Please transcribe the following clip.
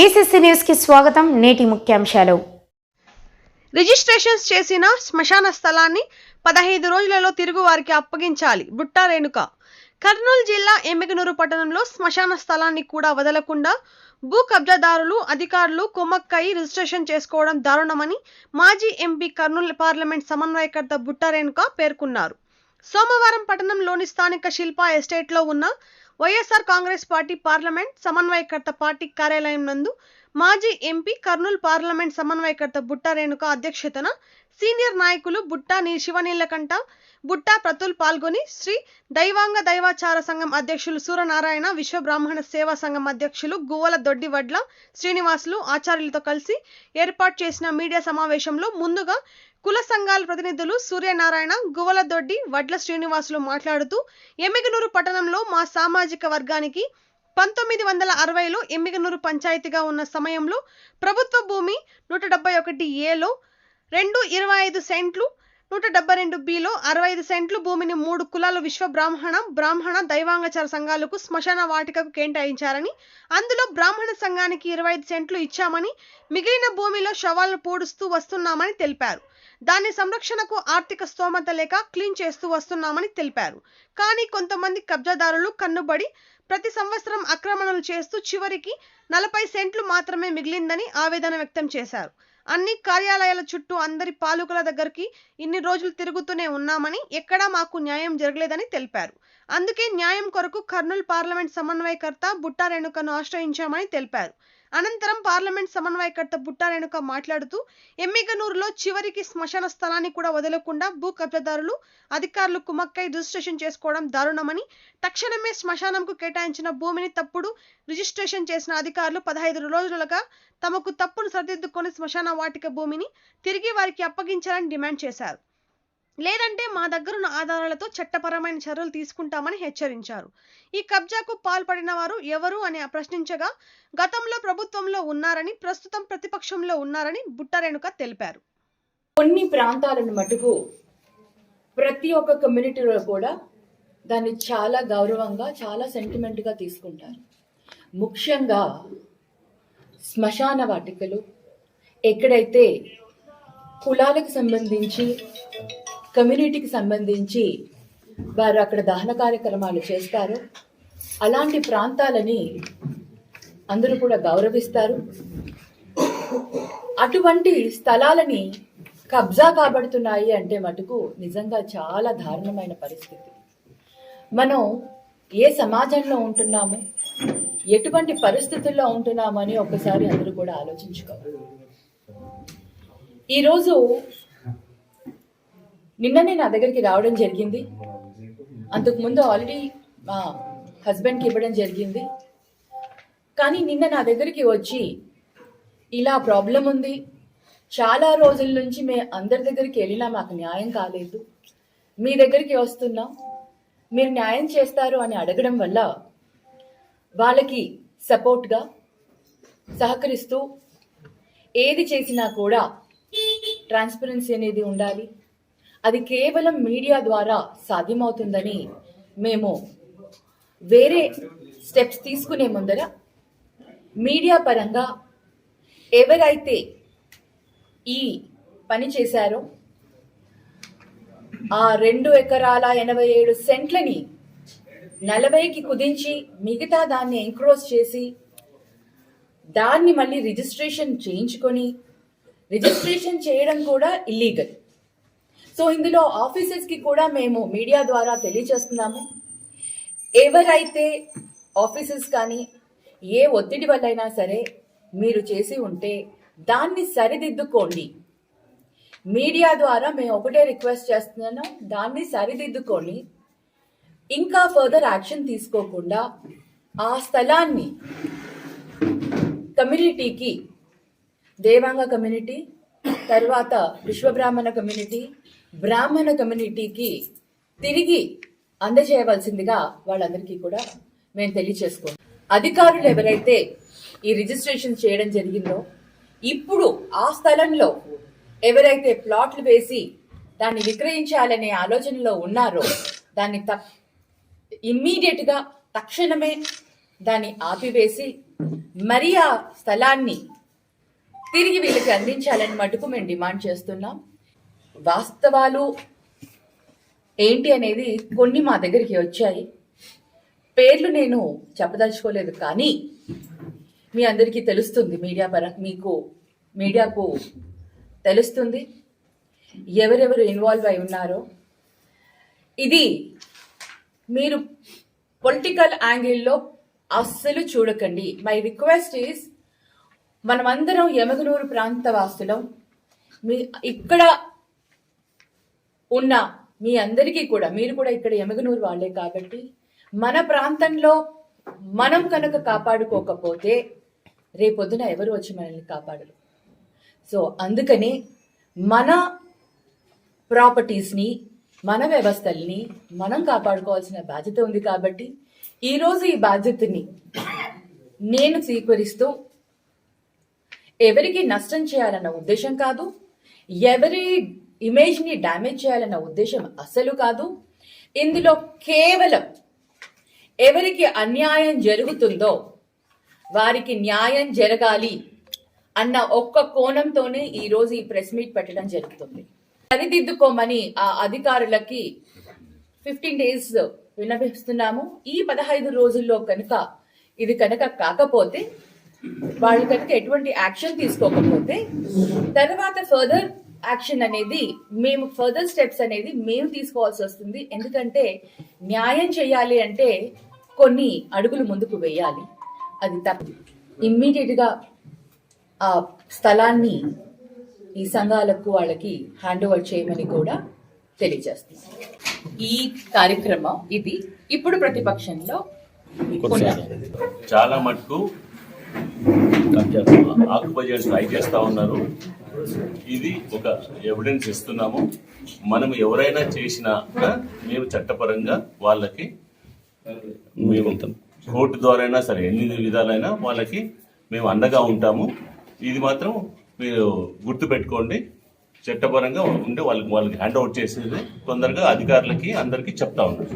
BCC న్యూస్కి స్వాగతం నేటి ముఖ్యాంశాలు. రిజిస్ట్రేషన్స్ చేసిన శ్మశాన స్థలాన్ని పదహైదు రోజులలో తిరుగు వారికి అప్పగించాలి బుట్టా రేణుక. కర్నూలు జిల్లా ఎమ్మిగనూరు పట్టణంలో శ్మశాన స్థలాన్ని కూడా వదలకుండా భూ కబ్జాదారులు అధికారులు కుమ్మక్కయి రిజిస్ట్రేషన్ చేసుకోవడం దారుణమని మాజీ ఎంపీ కర్నూలు పార్లమెంట్ సమన్వయకర్త బుట్టా రేణుక పేర్కొన్నారు. సోమవారం పట్టణంలోని స్థానిక శిల్పా ఎస్టేట్లో ఉన్న వైఎస్ఆర్ కాంగ్రెస్ పార్టీ పార్లమెంట్ సమన్వయకర్త పార్టీ కార్యాలయం నందు మాజీ ఎంపీ కర్నూలు పార్లమెంట్ సమన్వయకర్త బుట్టా రేణుక అధ్యక్షతన సీనియర్ నాయకులు బుట్టా నీ శివనీలకంఠ బుట్టా ప్రతుల్ పాల్గొని శ్రీ దైవాంగ దైవాచార సంఘం అధ్యక్షులు సూర్యనారాయణ విశ్వ బ్రాహ్మణ సేవా సంఘం అధ్యక్షులు గువ్వల దొడ్డి వడ్ల శ్రీనివాసులు ఆచార్యులతో కలిసి ఏర్పాటు చేసిన మీడియా సమావేశంలో ముందుగా కుల సంఘాల ప్రతినిధులు సూర్యనారాయణ గువ్వల దొడ్డి వడ్ల శ్రీనివాసులు మాట్లాడుతూ ఎమ్మిగనూరు పట్టణంలో మా సామాజిక వర్గానికి పంతొమ్మిది వందల అరవైలో ఎమ్మిగనూరు పంచాయతీగా ఉన్న సమయంలో ప్రభుత్వ భూమి నూట డెబ్బై ఒకటి ఏలో రెండు ఇరవై ఐదు సెంట్లు నూట డెబ్బై రెండు బిలో అరవై ఐదు సెంట్లు భూమిని మూడు కులాల విశ్వ బ్రాహ్మణ బ్రాహ్మణ దైవాంగచార సంఘాలకు శ్మశాన వాటికకు కేటాయించారని అందులో బ్రాహ్మణ సంఘానికి ఇరవై ఐదు సెంట్లు ఇచ్చామని మిగిలిన భూమిలో శవాలను పూడుస్తూ వస్తున్నామని తెలిపారు. దాని సంరక్షణకు ఆర్థిక స్తోమత లేక క్లీన్ చేస్తూ వస్తున్నామని తెలిపారు. కానీ కొంతమంది కబ్జాదారులు కన్నుబడి ప్రతి సంవత్సరం ఆక్రమణలు చేస్తూ చివరికి నలభై సెంట్లు మాత్రమే మిగిలిందని ఆవేదన వ్యక్తం చేశారు. అన్ని కార్యాలయాల చుట్టూ అందరి పాలకుల దగ్గరికి ఇన్ని రోజులు తిరుగుతూనే ఉన్నామని ఎక్కడా మాకు న్యాయం జరగలేదని తెలిపారు. అందుకే న్యాయం కొరకు కర్నూలు పార్లమెంట్ సమన్వయకర్త బుట్టా రేణుకను ఆశ్రయించామని తెలిపారు. అనంతరం పార్లమెంట్ సమన్వయకర్త బుట్టారేణుక మాట్లాడుతూ ఎమ్మిగనూరులో చివరికి శ్మశాన స్థలాన్ని కూడా వదలకుండా భూ కబ్జాదారులు అధికారులు కుమక్కై రిజిస్ట్రేషన్ చేసుకోవడం దారుణమని తక్షణమే శ్మశానంకు కేటాయించిన భూమిని తప్పుడు రిజిస్ట్రేషన్ చేసిన అధికారులు పదహైదు రోజులుగా తమకు తప్పును సరిదిద్దుకొని శ్మశాన వాటిక భూమిని తిరిగి వారికి అప్పగించాలని డిమాండ్ చేశారు. లేదంటే మా దగ్గరున్న ఆధారాలతో చట్టపరమైన చర్యలు తీసుకుంటామని హెచ్చరించారు. ఈ కబ్జాకు పాల్పడిన వారు ఎవరు అని ప్రశ్నించగా గతంలో ప్రభుత్వంలో ఉన్నారని ప్రస్తుతం ప్రతిపక్షంలో ఉన్నారని బుట్టరేణుక తెలిపారు. కొన్ని ప్రాంతాలను మటుకు ప్రతి ఒక్క కమ్యూనిటీలో కూడా దాన్ని చాలా గౌరవంగా చాలా సెంటిమెంట్గా తీసుకుంటారు. ముఖ్యంగా శ్మశాన వాటికలు ఎక్కడైతే కులాలకు సంబంధించి కమ్యూనిటీకి సంబంధించి వారు అక్కడ దహన కార్యక్రమాలు చేస్తారు. అలాంటి ప్రాంతాలని అందరూ కూడా గౌరవిస్తారు. అటువంటి స్థలాలని కబ్జా కాబడుతున్నాయి అంటే మటుకు నిజంగా చాలా దారుణమైన పరిస్థితి. మనం ఏ సమాజంలో ఉంటున్నాము ఎటువంటి పరిస్థితుల్లో ఉంటున్నామని ఒకసారి అందరూ కూడా ఆలోచించుకోవాలి. ఈరోజు నిన్ననే నా దగ్గరికి రావడం జరిగింది. అంతకుముందు ఆల్రెడీ మా హస్బెండ్కి ఇవ్వడం జరిగింది. కానీ నిన్న నా దగ్గరికి వచ్చి ఇలా ప్రాబ్లం ఉంది. చాలా రోజుల నుంచి మే అందరి దగ్గరికి వెళ్ళినా మాకు న్యాయం కాలేదు. మీ దగ్గరికి వస్తున్నాం మీరు న్యాయం చేస్తారు అని అడగడం వల్ల వాళ్ళకి సపోర్ట్గా సహకరిస్తూ ఏది చేసినా కూడా ట్రాన్స్పరెన్సీ అనేది ఉండాలి. అది కేవలం మీడియా ద్వారా సాధ్యమవుతుందని మేము వేరే స్టెప్స్ తీసుకునే ముందర మీడియా పరంగా ఎవరైతే ఈ పని చేశారో ఆ రెండు ఎకరాల ఎనభై ఏడు సెంట్లని నలభైకి కుదించి మిగతా దాన్ని ఎంక్రోజ్ చేసి దాన్ని మళ్ళీ రిజిస్ట్రేషన్ చేయించుకొని రిజిస్ట్రేషన్ చేయడం కూడా ఇల్లీగల్ సో ఇందులో ఆఫీసెస్కి కూడా మేము మీడియా ద్వారా తెలియజేస్తున్నాము. ఎవరైతే ఆఫీసెస్ కానీ ఏ ఒత్తిడి వల్లైనా సరే మీరు చేసి ఉంటే దాన్ని సరిదిద్దుకోండి. మీడియా ద్వారా మేము ఒకటే రిక్వెస్ట్ చేస్తున్నాను దాన్ని సరిదిద్దుకొని ఇంకా ఫర్దర్ యాక్షన్ తీసుకోకుండా ఆ స్థలాన్ని కమ్యూనిటీకి దేవాంగ కమ్యూనిటీ తర్వాత విశ్వబ్రాహ్మణ కమ్యూనిటీ బ్రాహ్మణ కమ్యూనిటీకి తిరిగి అందజేయవలసిందిగా వాళ్ళందరికీ కూడా మేము తెలియచేసుకోం అధికారులు ఎవరైతే ఈ రిజిస్ట్రేషన్ చేయడం జరిగిందో ఇప్పుడు ఆ స్థలంలో ఎవరైతే ప్లాట్లు వేసి దాన్ని విక్రయించాలనే ఆలోచనలో ఉన్నారో దాన్ని తప్ ఇమ్మీడియట్గా తక్షణమే దాన్ని ఆపివేసి మరి ఆ స్థలాన్ని తిరిగి వీళ్ళకి అందించాలని మటుకు మేము డిమాండ్ చేస్తున్నాం. వాస్తవాలు ఏంటి అనేది కొన్ని మా దగ్గరికి వచ్చాయి. పేర్లు నేను చెప్పదలుచుకోలేదు కానీ మీ అందరికీ తెలుస్తుంది మీడియా పర మీకు మీడియాకు తెలుస్తుంది. ఎవరెవరు ఇన్వాల్వ్ అయి ఉన్నారో. ఇది మీరు పొలిటికల్ యాంగిల్లో అస్సలు చూడకండి. మై రిక్వెస్ట్ ఈస్ మనమందరం యమగనూరు ప్రాంత వాసులం మీ ఇక్కడ ఉన్న మీ అందరికీ కూడా మీరు కూడా ఇక్కడ యమగనూరు వాళ్ళే కాబట్టి మన ప్రాంతంలో మనం కనుక కాపాడుకోకపోతే రేపొద్దున ఎవరు వచ్చి మనల్ని కాపాడరు. సో అందుకని మన ప్రాపర్టీస్ని మన వ్యవస్థల్ని మనం కాపాడుకోవాల్సిన బాధ్యత ఉంది కాబట్టి ఈరోజు ఈ బాధ్యతని నేను స్వీకరిస్తూ ఎవరికి నష్టం చేయాలన్న ఉద్దేశం కాదు ఎవరి ఇమేజ్ని డ్యామేజ్ చేయాలన్న ఉద్దేశం అసలు కాదు. ఇందులో కేవలం ఎవరికి అన్యాయం జరుగుతుందో వారికి న్యాయం జరగాలి అన్న ఒక్క కోణంతోనే ఈ రోజు ఈ ప్రెస్ మీట్ పెట్టడం జరుగుతుంది. సరిదిద్దుకోమని ఆ అధికారులకి ఫిఫ్టీన్ డేస్ విన్నపిస్తున్నాము ఈ పదహైదు రోజుల్లో కనుక ఇది కనుక కాకపోతే వాళ్ళు కనుక ఎటువంటి యాక్షన్ తీసుకోకపోతే తర్వాత ఫర్దర్ యాక్షన్ అనేది మేము ఫర్దర్ స్టెప్స్ అనేది మేము తీసుకోవాల్సి వస్తుంది. ఎందుకంటే న్యాయం చేయాలి అంటే కొన్ని అడుగులు ముందుకు వేయాలి. అది తప్ప ఇమ్మీడియట్గా ఆ స్థలాన్ని ఈ సంఘాలకు వాళ్ళకి హ్యాండ్ ఓవర్ చేయమని కూడా తెలియజేస్తుంది ఈ కార్యక్రమం ఇది. ఇప్పుడు ప్రతిపక్షంలో. చాలా మటుకు ఆక్యుపై చేయడానికి ట్రై చేస్తా ఉన్నారు. ఇది ఒక ఎవిడెన్స్ ఇస్తున్నాము. మనం ఎవరైనా చేసినా మేము చట్టపరంగా వాళ్ళకి మేము కోర్టు ద్వారా అయినా సరే ఎన్ని విధాలైనా వాళ్ళకి మేము అండగా ఉంటాము. ఇది మాత్రం మీరు గుర్తు పెట్టుకోండి చట్టపరంగా ఉంటే వాళ్ళకి వాళ్ళకి హ్యాండ్ అవుట్ చేసేది తొందరగా అధికారులకి అందరికీ చెప్తా ఉంటాం